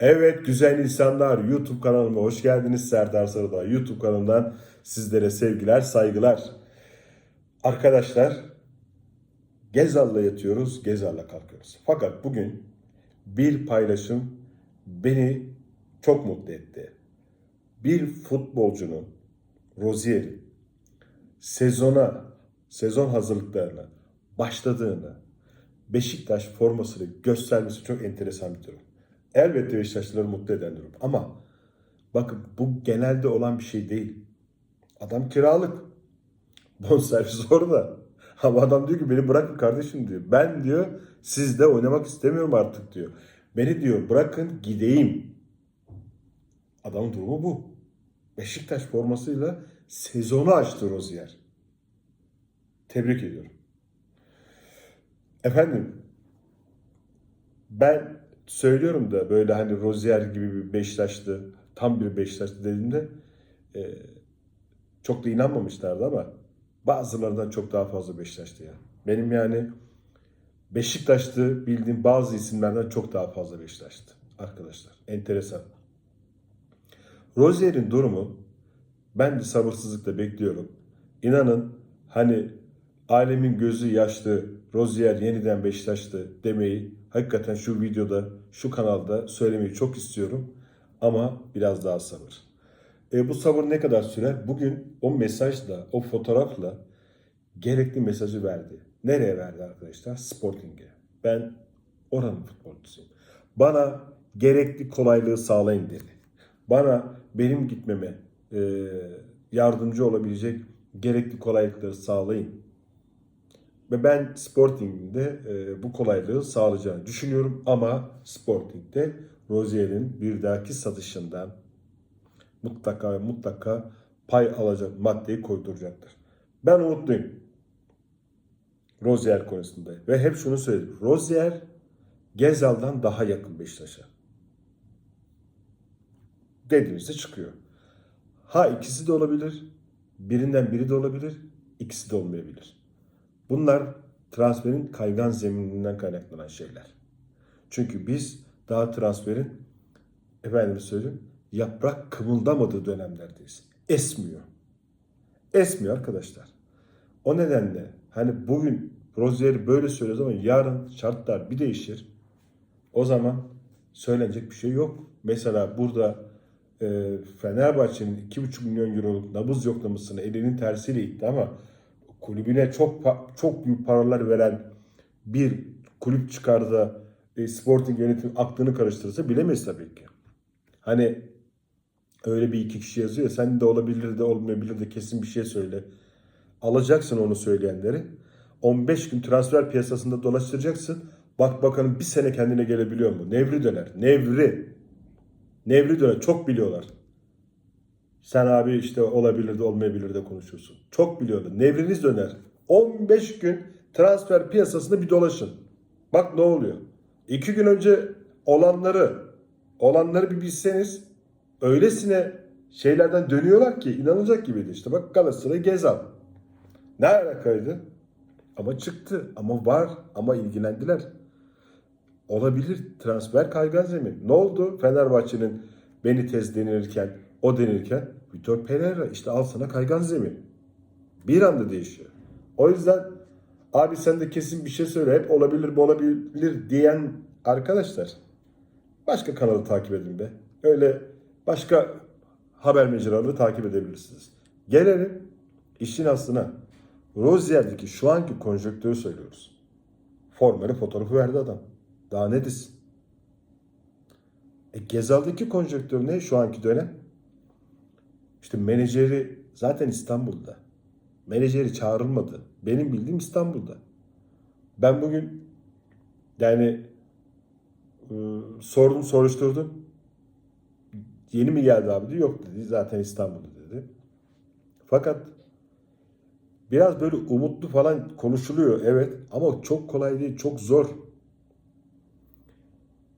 Evet güzel insanlar YouTube kanalıma hoş geldiniz. Serdar Sarıdağ YouTube kanalından sizlere sevgiler, saygılar. Arkadaşlar Gezal'la yatıyoruz, Gezal'la kalkıyoruz. Fakat bugün bir paylaşım beni çok mutlu etti. Bir futbolcunun Rozier'in sezona, sezon hazırlıklarına başladığını Beşiktaş formasını göstermesi çok enteresan bir durum. Elbette Beşiktaşlıları mutlu eden durum. Ama bakın bu genelde olan bir şey değil. Adam kiralık. Bonservis orada. Ama adam diyor ki beni bırakın kardeşim diyor. Ben diyor sizde oynamak istemiyorum artık diyor. Beni diyor bırakın gideyim. Adamın durumu bu. Beşiktaş formasıyla sezonu açtı Rozier. Tebrik ediyorum. Efendim ben söylüyorum da böyle hani Rozier gibi bir Beşiktaşlı, tam bir Beşiktaşlı dediğimde e, çok da inanmamışlardı ama bazılarından çok daha fazla Beşiktaşlı ya. Benim yani Beşiktaşlı bildiğim bazı isimlerden çok daha fazla Beşiktaşlı arkadaşlar. Enteresan. Rozier'in durumu ben de sabırsızlıkla bekliyorum. İnanın hani alemin gözü yaşlı, Rozier yeniden Beşiktaşlı demeyi hakikaten şu videoda, şu kanalda söylemeyi çok istiyorum. Ama biraz daha sabır. E, bu sabır ne kadar sürer? Bugün o mesajla, o fotoğrafla gerekli mesajı verdi. Nereye verdi arkadaşlar? Sporting'e. Ben oranın futbolcusuyum. Bana gerekli kolaylığı sağlayın dedi. Bana benim gitmeme e, yardımcı olabilecek gerekli kolaylıkları sağlayın. Ve ben Sporting'de e, bu kolaylığı sağlayacağını düşünüyorum. Ama Sporting'de Rozier'in bir dahaki satışından mutlaka mutlaka pay alacak maddeyi koyduracaktır. Ben umutluyum. Rozier konusunda. Ve hep şunu söyledim. Rozier Gezal'dan daha yakın Beşiktaş'a. Dediğimizde çıkıyor. Ha ikisi de olabilir. Birinden biri de olabilir. ikisi de olmayabilir. Bunlar transferin kaygan zemininden kaynaklanan şeyler. Çünkü biz daha transferin efendim söyleyeyim yaprak kımıldamadığı dönemlerdeyiz. Esmiyor. Esmiyor arkadaşlar. O nedenle hani bugün Rozier'i böyle söylüyoruz ama yarın şartlar bir değişir. O zaman söylenecek bir şey yok. Mesela burada e, Fenerbahçe'nin 2,5 milyon euroluk nabız yoklamasını elinin tersiyle itti ama kulübüne çok çok büyük paralar veren bir kulüp çıkardı e, Sporting yönetim aklını karıştırırsa bilemeyiz tabii ki. Hani öyle bir iki kişi yazıyor ya sen de olabilir de olmayabilir de kesin bir şey söyle. Alacaksın onu söyleyenleri. 15 gün transfer piyasasında dolaştıracaksın. Bak bakalım bir sene kendine gelebiliyor mu? Nevri döner. Nevri. Nevri döner. Çok biliyorlar. Sen abi işte olabilir de olmayabilir de konuşuyorsun. Çok biliyorlar. Nevriniz döner. 15 gün transfer piyasasında bir dolaşın. Bak ne oluyor. İki gün önce olanları olanları bir bilseniz öylesine şeylerden dönüyorlar ki inanılacak gibiydi. İşte bak Galatasaray Gezal. Ne alakaydı? Ama çıktı. Ama var. Ama ilgilendiler. Olabilir. Transfer kaygan zemin. Ne oldu? Fenerbahçe'nin Benitez denilirken, o denirken Vitor Pereira işte al sana kaygan zemin. Bir anda değişiyor. O yüzden abi sen de kesin bir şey söyle. Hep olabilir bu olabilir diyen arkadaşlar başka kanalı takip edin be. Öyle başka haber mecraları takip edebilirsiniz. Gelelim işin aslına. Rozier'deki şu anki konjonktürü söylüyoruz. Formanı fotoğrafı verdi adam. Daha ne desin? E, Gezal'daki konjonktür ne şu anki dönem? İşte menajeri zaten İstanbul'da. Menajeri çağrılmadı. Benim bildiğim İstanbul'da. Ben bugün yani e, sordum soruşturdum. Yeni mi geldi abi. Yok dedi. Zaten İstanbul'da dedi. Fakat biraz böyle umutlu falan konuşuluyor evet ama çok kolay değil, çok zor.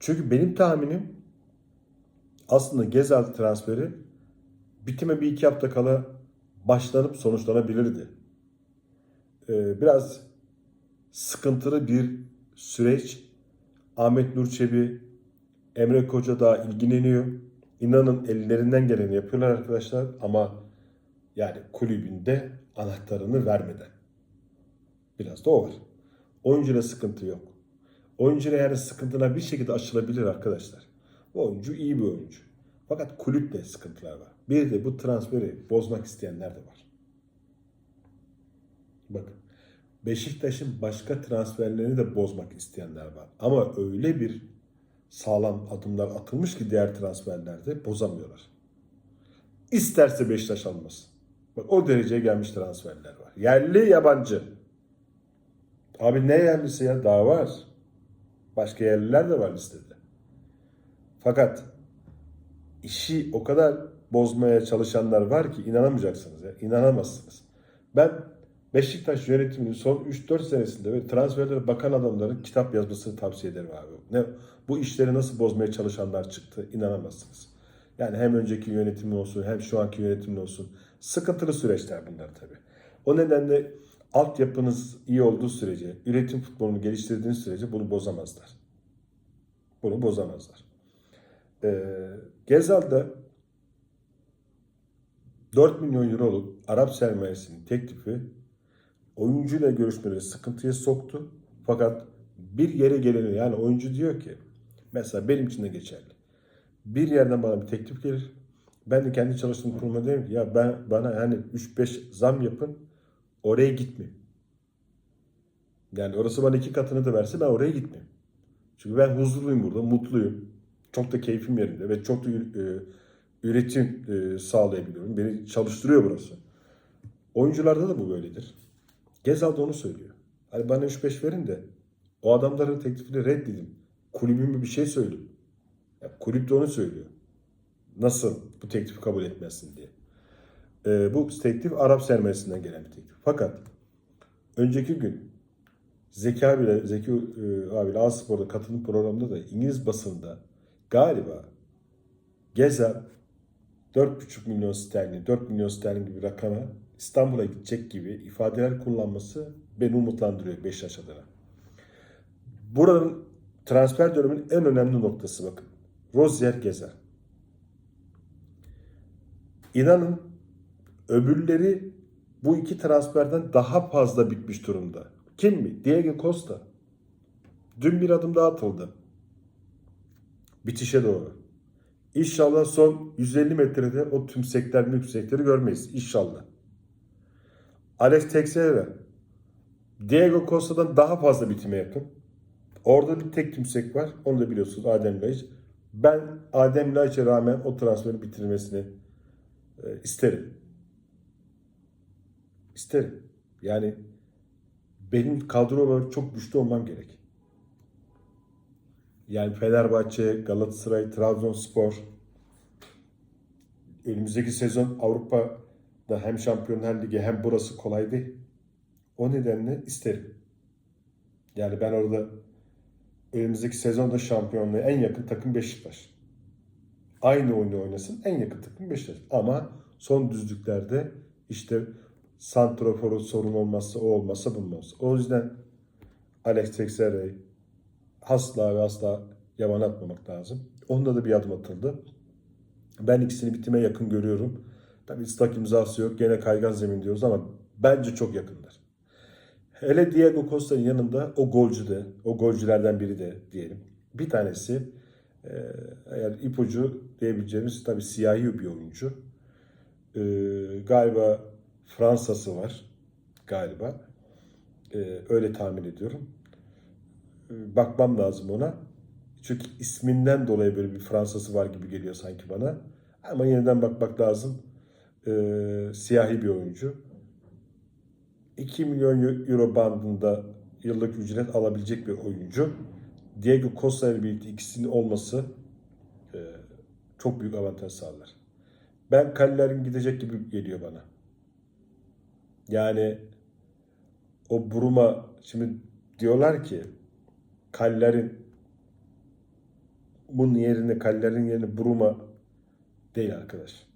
Çünkü benim tahminim aslında Gezal transferi bitime bir iki hafta kala başlanıp sonuçlanabilirdi. Ee, biraz sıkıntılı bir süreç. Ahmet Nur Çebi Emre Koca daha ilgileniyor. İnanın ellerinden geleni yapıyorlar arkadaşlar ama yani kulübünde anahtarını vermeden. Biraz da o var. Oyuncuyla sıkıntı yok. Oyuncuyla yani sıkıntılar bir şekilde aşılabilir arkadaşlar. Bu oyuncu iyi bir oyuncu. Fakat kulüple sıkıntılar var. Bir de bu transferi bozmak isteyenler de var. Bakın Beşiktaş'ın başka transferlerini de bozmak isteyenler var. Ama öyle bir sağlam adımlar atılmış ki diğer transferlerde bozamıyorlar. İsterse Beşiktaş almasın. Bak o dereceye gelmiş transferler var. Yerli yabancı. Abi ne yerlisi ya? Daha var. Başka yerliler de var listede. Fakat işi o kadar bozmaya çalışanlar var ki inanamayacaksınız ya. İnanamazsınız. Ben Beşiktaş yönetiminin son 3-4 senesinde ve transferlere bakan adamların kitap yazmasını tavsiye ederim abi. Ne, bu işleri nasıl bozmaya çalışanlar çıktı inanamazsınız. Yani hem önceki yönetimin olsun hem şu anki yönetimin olsun. Sıkıntılı süreçler bunlar tabii. O nedenle altyapınız iyi olduğu sürece, üretim futbolunu geliştirdiğiniz sürece bunu bozamazlar. Bunu bozamazlar. Ee, Gezal'da 4 milyon euroluk Arap sermayesinin teklifi oyuncuyla görüşmeleri sıkıntıya soktu. Fakat bir yere geleni yani oyuncu diyor ki mesela benim için de geçerli. Bir yerden bana bir teklif gelir. Ben de kendi çalıştığım kuruma derim ki ya ben bana yani 3-5 zam yapın oraya gitmeyeyim. Yani orası bana iki katını da verse ben oraya gitmeyeyim. Çünkü ben huzurluyum burada, mutluyum. Çok da keyfim yerinde ve çok da e, üretim e, sağlayabiliyorum. Beni çalıştırıyor burası. Oyuncularda da bu böyledir. Gezal da onu söylüyor. Hani bana 3-5 verin de o adamların teklifini reddedin. Kulübüme bir şey söyleyin. Ya, kulüp de onu söylüyor. Nasıl bu teklifi kabul etmezsin diye. Ee, bu teklif Arap sermayesinden gelen bir teklif. Fakat önceki gün Zeki abiyle, Zeki e, abiyle A-Spor'da katılım programında da İngiliz basında galiba Gezer 4,5 milyon sterlin, 4 milyon sterlin gibi rakama İstanbul'a gidecek gibi ifadeler kullanması beni umutlandırıyor Beşiktaş adına. Buranın transfer döneminin en önemli noktası bakın. Rozier Gezer. İnanın öbürleri bu iki transferden daha fazla bitmiş durumda. Kim mi? Diego Costa. Dün bir adım daha atıldı. Bitişe doğru. İnşallah son 150 metrede o tümsekler müksekleri görmeyiz. İnşallah. Alex Teixeira. Diego Costa'dan daha fazla bitime yakın. Orada bir tek tümsek var. Onu da biliyorsunuz Adem Laiç. Ben Adem Laiç'e rağmen o transferi bitirmesini e, isterim. İsterim. Yani benim kadro olarak çok güçlü olmam gerek. Yani Fenerbahçe, Galatasaray, Trabzonspor önümüzdeki sezon Avrupa'da hem Şampiyonlar Ligi hem burası kolay değil. O nedenle isterim. Yani ben orada önümüzdeki sezonda şampiyonluğa en yakın takım Beşiktaş. Aynı oyunu oynasın en yakın takım Beşiktaş. Ama son düzlüklerde işte santroforu sorun olmazsa o olmazsa bulmaz. O yüzden Alex Teixeira'yı asla ve asla yaman atmamak lazım. Onda da bir adım atıldı. Ben ikisini bitime yakın görüyorum. Tabii ıslak imzası yok. Gene kaygan zemin diyoruz ama bence çok yakınlar. Hele Diego Costa'nın yanında o golcü de, o golcülerden biri de diyelim. Bir tanesi e, eğer ipucu diyebileceğimiz tabii siyahi bir oyuncu. E, galiba Fransa'sı var galiba. E, öyle tahmin ediyorum. Bakmam lazım ona. Çünkü isminden dolayı böyle bir Fransa'sı var gibi geliyor sanki bana. Ama yeniden bakmak lazım. E, siyahi bir oyuncu. 2 milyon euro bandında yıllık ücret alabilecek bir oyuncu. Diego Costa ile birlikte ikisinin olması e, çok büyük avantaj sağlar. Ben Kaller'in gidecek gibi geliyor bana. Yani o Buruma şimdi diyorlar ki Kaller'in bunun yerine Kaller'in yerine Buruma değil arkadaş.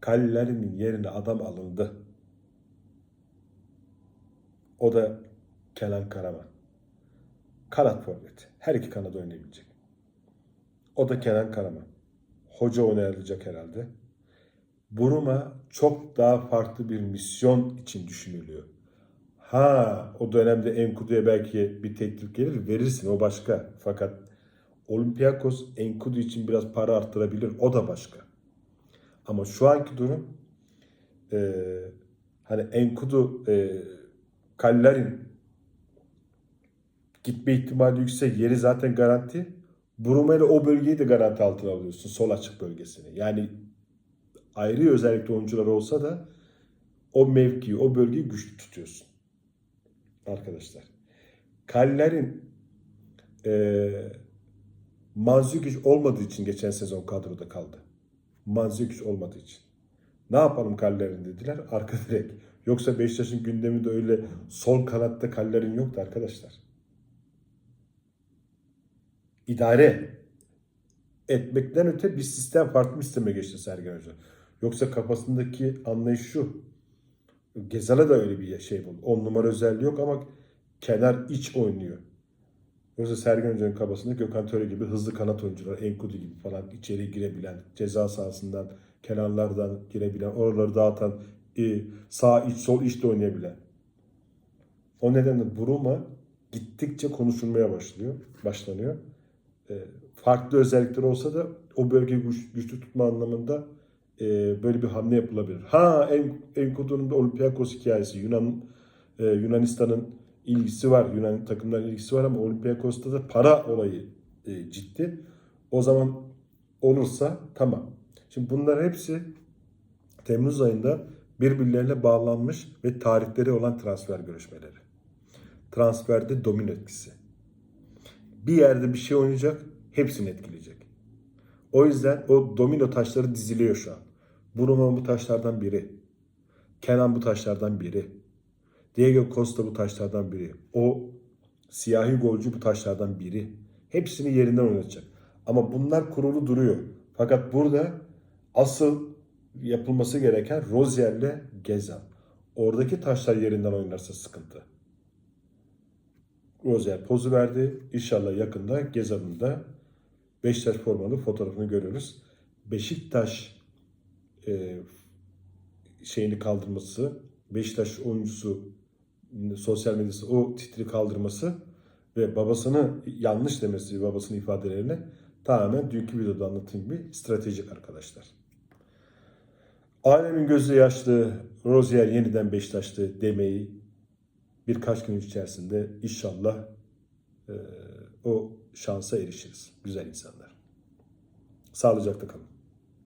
Kaller'in yerine adam alındı. O da Kenan Karaman. Kanat forvet. Her iki kanada oynayabilecek. O da Kenan Karaman. Hoca oynayacak herhalde. Buruma çok daha farklı bir misyon için düşünülüyor. Ha o dönemde Enkudu'ya belki bir teklif gelir verirsin o başka. Fakat Olympiakos Enkudu için biraz para arttırabilir o da başka. Ama şu anki durum e, hani Enkudu e, Kallerin gitme ihtimali yüksek. Yeri zaten garanti. Buruma ile o bölgeyi de garanti altına alıyorsun. Sol açık bölgesini. Yani ayrı özellikle oyuncular olsa da o mevkiyi, o bölgeyi güçlü tutuyorsun. Arkadaşlar. Kallerin e, Manzukic olmadığı için geçen sezon kadroda kaldı. Manzukic olmadığı için. Ne yapalım Kaller'in dediler. Arka direk. Yoksa Beşiktaş'ın gündeminde öyle sol kanatta Kaller'in yoktu arkadaşlar. İdare etmekten öte bir sistem farklı bir sisteme geçti Sergen Hoca. Yoksa kafasındaki anlayış şu. Gezal'a da öyle bir şey buldu. 10 numara özelliği yok ama kenar iç oynuyor. Yoksa Sergen Hoca'nın kafasında Gökhan Töre gibi hızlı kanat oyuncular, Enkudu gibi falan içeri girebilen, ceza sahasından, kenarlardan girebilen, oraları dağıtan, e, sağ iç, sol iç de oynayabilen. O nedenle Buruma gittikçe konuşulmaya başlıyor, başlanıyor. E, farklı özellikleri olsa da o bölgeyi güç, güçlü tutma anlamında e, böyle bir hamle yapılabilir. Ha en Enkudu'nun da Olympiakos hikayesi Yunan e, Yunanistan'ın ilgisi var. Yunan takımların ilgisi var ama Olympiakos'ta da para olayı e, ciddi. O zaman olursa tamam. Şimdi bunlar hepsi Temmuz ayında birbirlerine bağlanmış ve tarihleri olan transfer görüşmeleri. Transferde domino etkisi. Bir yerde bir şey oynayacak, hepsini etkileyecek. O yüzden o domino taşları diziliyor şu an. Bruno bu taşlardan biri. Kenan bu taşlardan biri. Diego Costa bu taşlardan biri. O siyahi golcü bu taşlardan biri. Hepsini yerinden oynatacak. Ama bunlar kurulu duruyor. Fakat burada asıl yapılması gereken Rozier'le Gezal. Oradaki taşlar yerinden oynarsa sıkıntı. Rozier pozu verdi. İnşallah yakında Gezal'ın da Beşiktaş formalı fotoğrafını görüyoruz. Beşiktaş e, şeyini kaldırması, Beşiktaş oyuncusu sosyal medyası o titri kaldırması ve babasını yanlış demesi babasının ifadelerine tamamen dünkü videoda anlattığım gibi stratejik arkadaşlar. Alemin gözü yaşlı, Rozier yeniden Beşiktaşlı demeyi birkaç gün içerisinde inşallah e, o şansa erişiriz. Güzel insanlar. Sağlıcakla kalın.